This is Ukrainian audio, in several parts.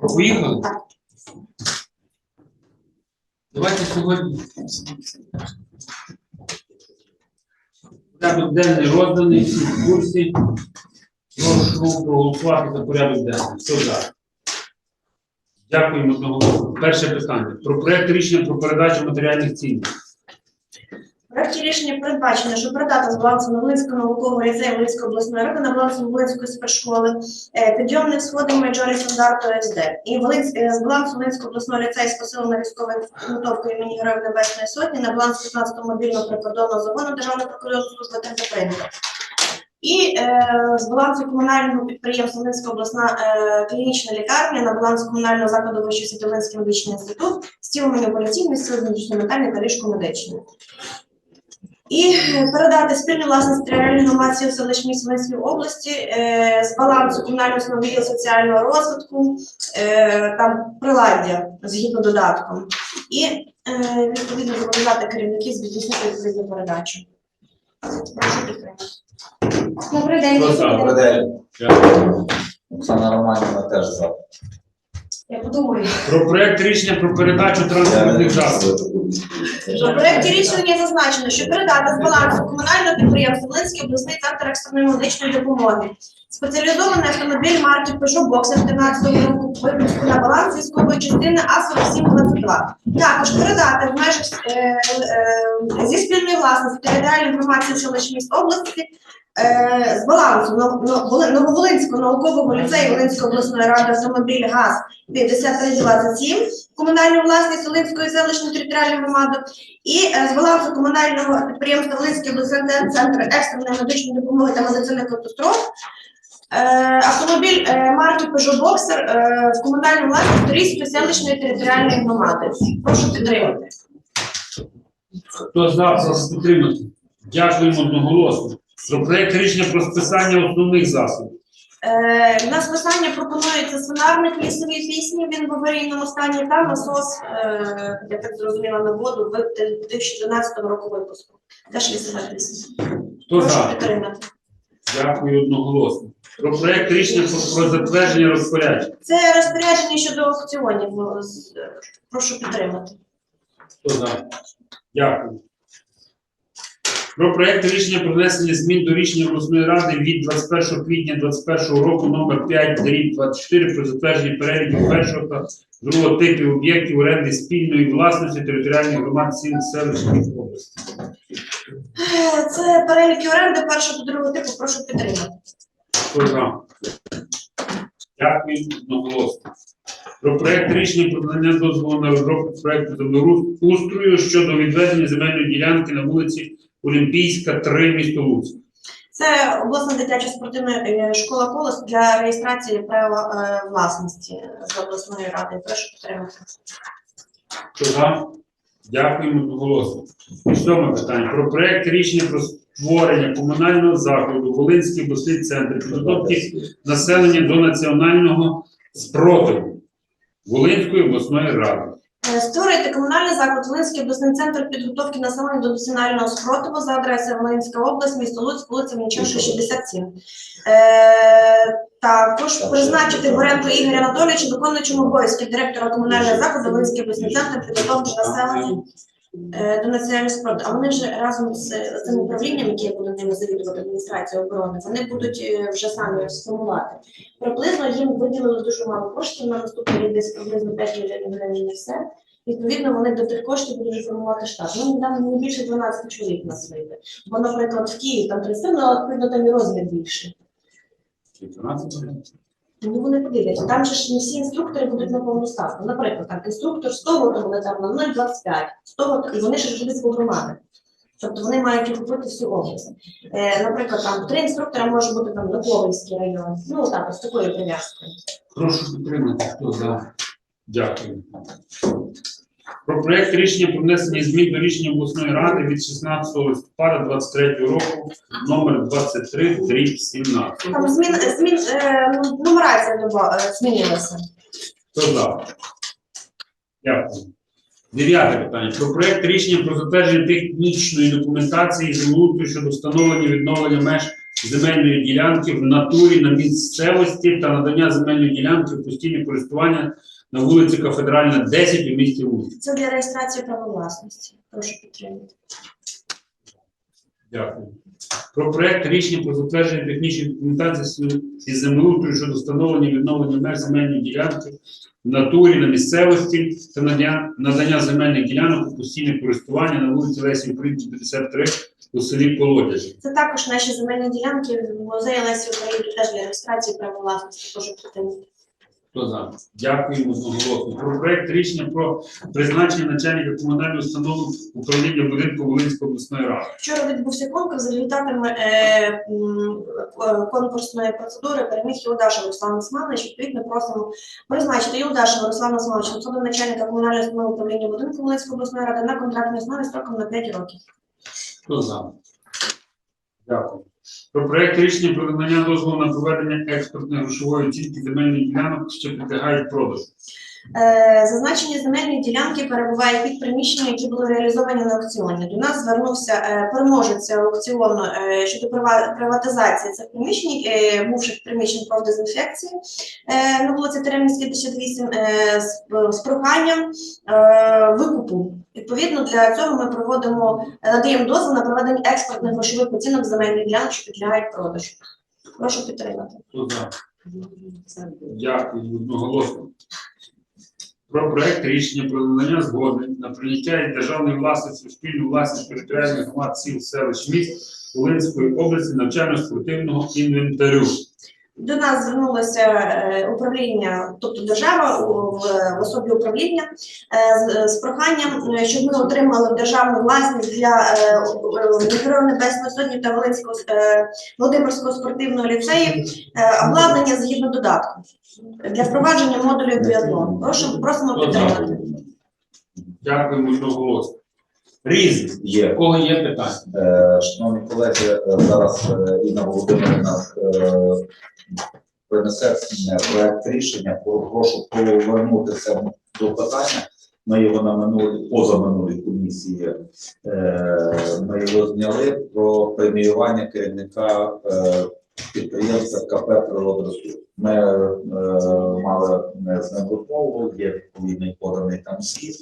Поїхали? Давайте сьогодні. Порядок денний розданий, всі в курсі. Прошу проголосувати за порядок денний. Хто за? Дякуємо одноголосно. Перше питання. Про проект рішення про передачу матеріальних цінностей. В проекті рішення передбачено, що передати з балансу Новолинського наукового ліцею Волинської обласної ради на баланс Новолинської спецшколи е, підйомних сходів Майджорі стандарту СД. І е, з балансу Волинського обласного ліцею з посиленою військовою підготовкою імені Героїв Небесної Сотні на баланс 15-го мобільного прикордонного загону Державної прикордонної служби прийнято. І е, з балансу комунального підприємства Волинська обласна е, клінічна лікарня на баланс комунального закладу Вищої освіти Волинський медичний інститут з тілом маніпуляційної сили медично-ментальної та ліжко-медичної. І передати спільну власність територіальної громадської селищ міст Волинської області е, з балансу комунального установління соціального розвитку, е, там приладдя згідно додатком. І е, відповідно зобов'язати керівників здійснити відповідну передачу. Прошу підтримати. Добрий день. Добрий день. Оксана Романівна теж за. Я подумаю. Про проект рішення про передачу транспортних засобів. У проєкті рішення зазначено, що передати з балансу комунального підприємства Волинський обласний центр екстреної медичної допомоги. Спеціалізований автомобіль марки Peugeot Boxer 13 року випуску на баланс військової частини А4722. Також передати в межах е, е, зі спільної власності територіальної громадської селищ міст області е, з балансу Нов- Нов- Воли- Нововолинського наукового ліцею Волинської обласної ради автомобіль ГАЗ 5327 комунальну власність Волинської селищної територіальної громади і е, з балансу комунального підприємства Волинський обласний центр екстреної медичної допомоги та медицини катастроф. е, Автомобіль е, марки Peugeot Boxer е, в комунальній власності Торійської селищної територіальної громади. Прошу підтримати. Хто за, підтримати. Дякуємо одноголосно. Про проект рішення про списання основних засобів. Е, На списання пропонується свинарник лісовій пісні, він в аварійному стані, та насос, е, я так зрозуміла, на воду в 2012 року випуску. Теж лісова пісня. Хто Прошу за? підтримати. Дякую одноголосно. Про проект рішення про, про затвердження розпоряджень. Це розпорядження щодо аукціонів. ну, з- Прошу підтримати. Хто за? Дякую. Про проект рішення про внесення змін до рішення обласної ради від 21 квітня 2021 року номер 5 дріб 24 про затвердження переліків першого та другого типів об'єктів оренди спільної власності територіальних громад сіл селищ міст області. Е, Це переліки оренди першого та другого типу. Прошу підтримати. Хто за? Дякую одноголосно. Про проект рішення про надання дозволу на розробку проекту землеустрою щодо відведення земельної ділянки на вулиці Олімпійська, 3, місто Луцьк. Це обласна дитяча спортивна е, школа колос для реєстрації права е, власності з обласної ради. Прошу підтримати. За? Дякуємо одноголосно. І Сьоме питання. Про проект рішення про створення комунального закладу Волинський обласний центр підготовки населення до національного спротиву Волинської обласної ради. Створити комунальний заклад Волинський обласний центр підготовки населення до національного спротиву за адресою Волинська область, місто Луцьк, вулиця Мельниченка, 67. Е, також призначити в оренду Ігоря Анатолійовича виконуючим обов'язки директора комунального закладу Волинський обласний центр підготовки населення е, до національного спротиву. А вони вже разом з е, цим управлінням, яке я буду ними завідувати адміністрацію оборони, вони будуть е, вже самі сформувати. Приблизно їм виділили дуже мало коштів на наступний рік, десь приблизно 5 мільйонів гривень і все. Відповідно, вони до тих коштів будуть вже формувати штат. Ну, там не більше 12 чоловік на вийде. Бо, наприклад, в Києві там 30, ну, але відповідно там і розмір більший. Ну, вони подивляться. Там же ж не всі інструктори будуть на повну ставку. Наприклад, там інструктор 100 років, вони там на 0,25, 100 років, і вони ж живуть по громади. Тобто вони мають охопити всю область. Е, наприклад, там три інструктора може бути там Наковальський район. Ну так, з такою прив'язкою. Прошу підтримати. Хто за? Дякую. Про проект рішення про внесення змін до рішення обласної ради від 16 листопада 2023 року номер 23 17. Там змін, змін е, ну, нумерація доба- е, змінилася. Хто за? Дякую. Дев'яте питання. Про проект рішення про затвердження технічної документації землеустрою щодо встановлення і відновлення меж земельної ділянки в натурі на місцевості та надання земельної ділянки в постійне користування на вулиці Кафедральна, 10 у місті Луцьк. Це для реєстрації права власності. Прошу підтримати. Дякую. Про проект рішення про затвердження технічної документації із землеустрою щодо встановлення і відновлення меж земельної ділянки в натурі на місцевості та надання, надання земельних ділянок у постійне користування на вулиці Лесі Українки 53 у селі Колодязі. Це також наші земельні ділянки в музеї Лесі Українки теж для реєстрації права власності. Прошу підтримати. Хто за? Дякуємо одноголосно. Про проект рішення про призначення начальника комунальної установи управління будинку Волинської обласної ради. Вчора відбувся конкурс за результатами е, м, е, конкурсної процедури переміг Юлдашев Руслан Османович. Відповідно, просимо призначити Юлдашева Руслана Османовича посаду начальника комунальної установи управління будинку Волинської обласної ради на контрактній основі строком на 5 років. Хто за? Дякую. Про проект рішення про надання дозволу на проведення експортної грошової оцінки земельних ділянок, що підлягають продажу. Е, Зазначені земельні ділянки перебувають під приміщенням, які були реалізовані на аукціоні. До нас звернувся е, переможець аукціону е, щодо приватизації цих приміщень, бувших приміщень профдезінфекції е, на вулиці Теремівській, 58, е, з, з проханням викупу. Відповідно, для цього ми проводимо, надаємо дозвіл на проведення експортних грошових оцінок земельних ділянок, що підлягають продажу. Прошу підтримати. Дякую одноголосно. Про проект рішення про надання згоди на прийняття і державної власності спільну власність територіальних громад сіл, селищ, міст Волинської області навчально-спортивного інвентарю. До нас звернулося е, управління, тобто держава в, особі управління е, з, проханням, е, щоб ми отримали державну власність для Героїв Небесної Сотні та Волинського Володимирського спортивного ліцею обладнання згідно додатку для впровадження модулів біатлону. Прошу просимо за? підтримати. Дякуємо одноголосно. Різне. Є. У кого є питання? Е, Шановні колеги, зараз Інна Володимирівна принесе проект рішення. Прошу повернутися до питання. Ми його на минулій позаминулій комісії е, ми його зняли про преміювання керівника е, підприємства КП «Природоресурс». Ми е, мали з ним розмову, є відповідний поданий там звіт,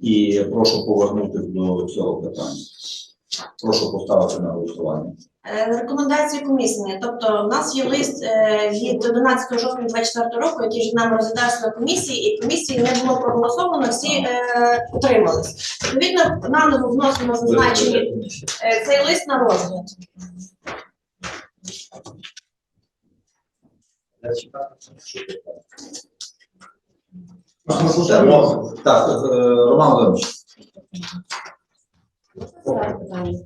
і прошу повернутися до цього питання. Прошу поставити на голосування. Е, Рекомендації комісії. Тобто, у нас є лист е, від 11 жовтня 24 року, який вже нам розглядався на комісії, і комісії не було проголосовано, всі е, утримались. Відповідно, наново вносимо зазначені цей лист на розгляд. Так, Роман Володимирович, Питання.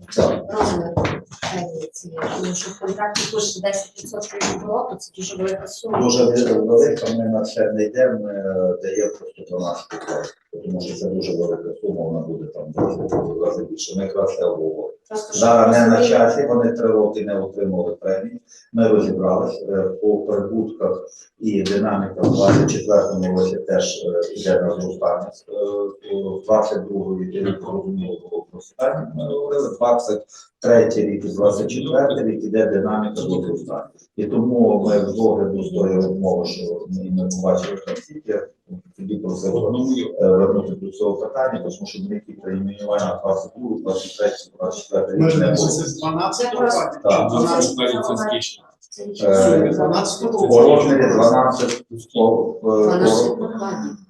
Розмір цієї, тому що в контракті пише 10% від року, це дуже велика сума. Дуже велика, ми на це не йдемо, ми даємо просто 12 років, тому що це дуже велика сума, вона буде там в рази більше. Ми якраз це обговорюємо. Зараз не на часі, вони три роки не отримали премії. Ми розібрались е, по прибутках і динаміка в 24-му році теж е, йде на зростання. Е, У 22-й рік зрозуміло було просування, ми говорили, 23-й рік і 24-й рік іде динаміка до зростання. І тому ми з огляду з тої розмови, що ми не побачили я тоді просив е, вернути до цього питання, тому що деякі перейменування 22, 23, 24 рік Може, не це було. 12 Це просто- Так. це Е, нічого. 12 У розмірі 12 по, по, 12 по,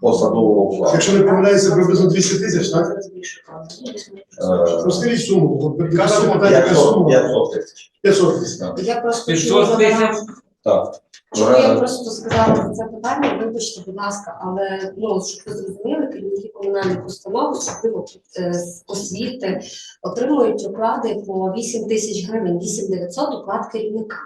посадового укладу. Якщо не помиляється, приблизно 200 тисяч, так? Е, Розкажіть суму, бо депутати питають, яка 500 тисяч. 500 тисяч. Я просто 500 тисяч? Так. Чому я просто сказала за це питання, вибачте, будь ласка, але ну щоб ви зрозуміли, керівники комунальних установ, особливо е, з освіти, отримують оклади по 8 тисяч гривень, 8 900 оклад керівника.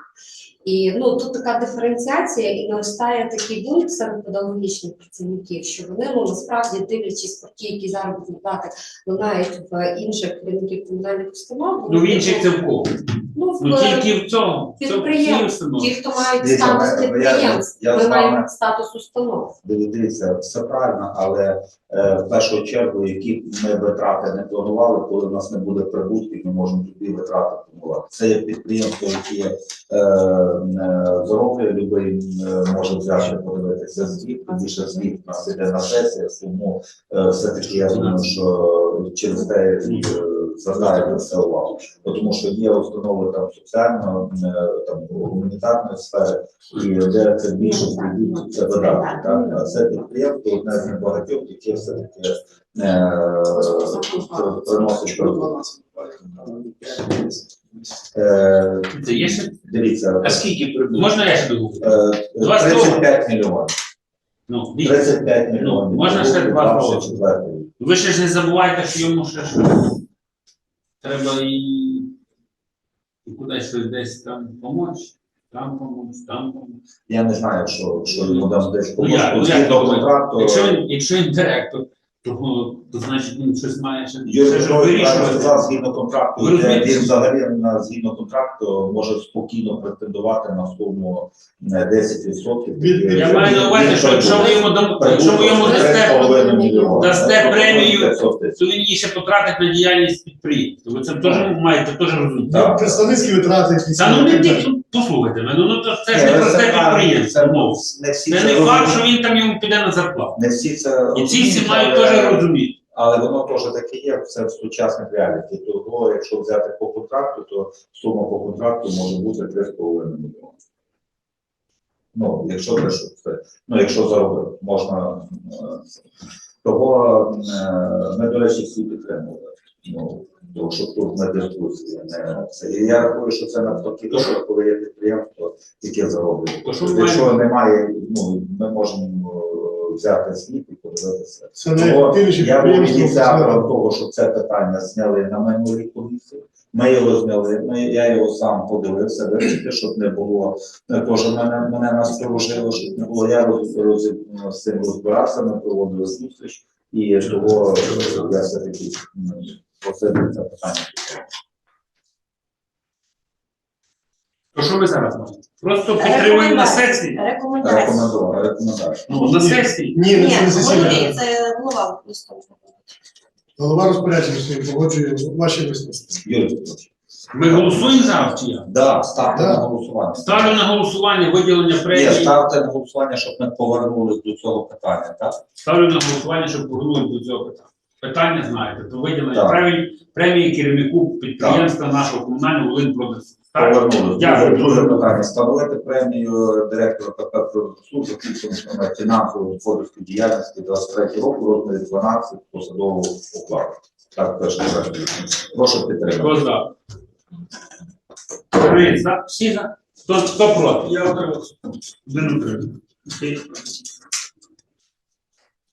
І ну тут така диференціація і наростає такий бунт серед педагогічних працівників, що вони ну насправді дивлячись про ті, які заробітні плати лунають в інших керівників комунальних установ. Ну, в інших це в кого? Ну, в, Ну тільки в цьому. В ті, хто мають Дивіться, я- підприємств. я Ми з вами- маємо статус установ. Дивіться, все правильно, але е, в першу чергу, які ми витрати не планували, коли в нас не буде прибутків, ми можемо тоді витрати планувати. Це є підприємство, яке е, е, зароблює, любий е, може взяти подивитися звіт, тоді ще звіт у нас іде на сесію, тому е, все-таки я думаю, що через те е, звертаєте все увагу. Тому що є установи там соціальної, е, там гуманітарної сфери, і де це більшість йдуть, це видатки. Так? А це підприємство одне з небагатьох, яке все-таки е, приносить. Е, Це є ще? Дивіться, А скільки прибув? Можна я ще договорю? е, Два 35 мільйонів. Ну, дивіться. 35 мільйонів. можна ще два слова? Ви ще ж не забувайте, що йому ще треба і, кудись щось десь там помочь, там помочь, там помочь. Я не знаю, що, що йому там десь Ну, ну, як контракту. Якщо він, якщо він директор, то, ну, то значить він щось має ще, Юрій ж Петрович вирішувати. сказав, згідно контракту, Ви де розумієте? він взагалі на згідно контракту може спокійно претендувати на суму е, 10%. Від- від- Я маю на увазі, що якщо ви йому дам, якщо ви йому дасте, дасте премію, то він її ще потратить на діяльність підприємства. Ви це теж маєте теж розуміти. Так. Представницькі витрати. Та ну не тільки послухайте мене, ну то це ж не просте підприємство. ну. Це не факт, що він там йому піде на зарплату. Не всі це І ці всі мають теж розуміти. Але воно теж таке є, це в сучасних реаліті. Того, якщо взяти по контракту, то сума по контракту може бути 3,5 мільйони. Ну, якщо це, ну, якщо заробити, можна. Того е, ми, до речі, всі підтримували. Ну, тому що тут не дискусія, не це. І я рахую, що це навпаки, добре, коли є підприємство, яке зароблює. То що Якщо немає, ну, ми можемо взяти звіт і подивитися. Це найактивніші Я був ініціатором того, щоб це питання зняли на минулій комісії. Ми його зняли, ми, я його сам подивився, вирішити, щоб не було. е, мене, мене насторожило, щоб не було. Я роз, з цим розбирався, ми проводили зустріч, і того я все-таки це питання. То що ми зараз маємо? Просто підтримуємо на сесії. Рекомендації. Рекомендацію. Ну, на сесії. Ні, не Ні, це не голові, це голова листом. Голова розпорядження своїм погоджує ваші висновки. Юрій Петрович. Ми голосуємо зараз чи як? Да, ставте Да. на голосування. Ставлю на голосування виділення Ні, премії. ставте на голосування, щоб ми повернулись до цього питання, так? Ставлю на голосування, щоб повернули до цього питання. Питання знаєте, то виділення Так. премії, премії керівнику підприємства нашого комунального Волинпродукції. Повернули. Дякую. Друге, питання. Встановити премію директора КП «Продуксуд» за підсумками фінансової господарської діяльності 23 року розмірі 12 посадового окладу. Так, перше питання. Прошу підтримати. Хто за? Три за. Всі за? Хто, хто проти? Я утримався. Один утримався.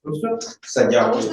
Все? Все, дякую.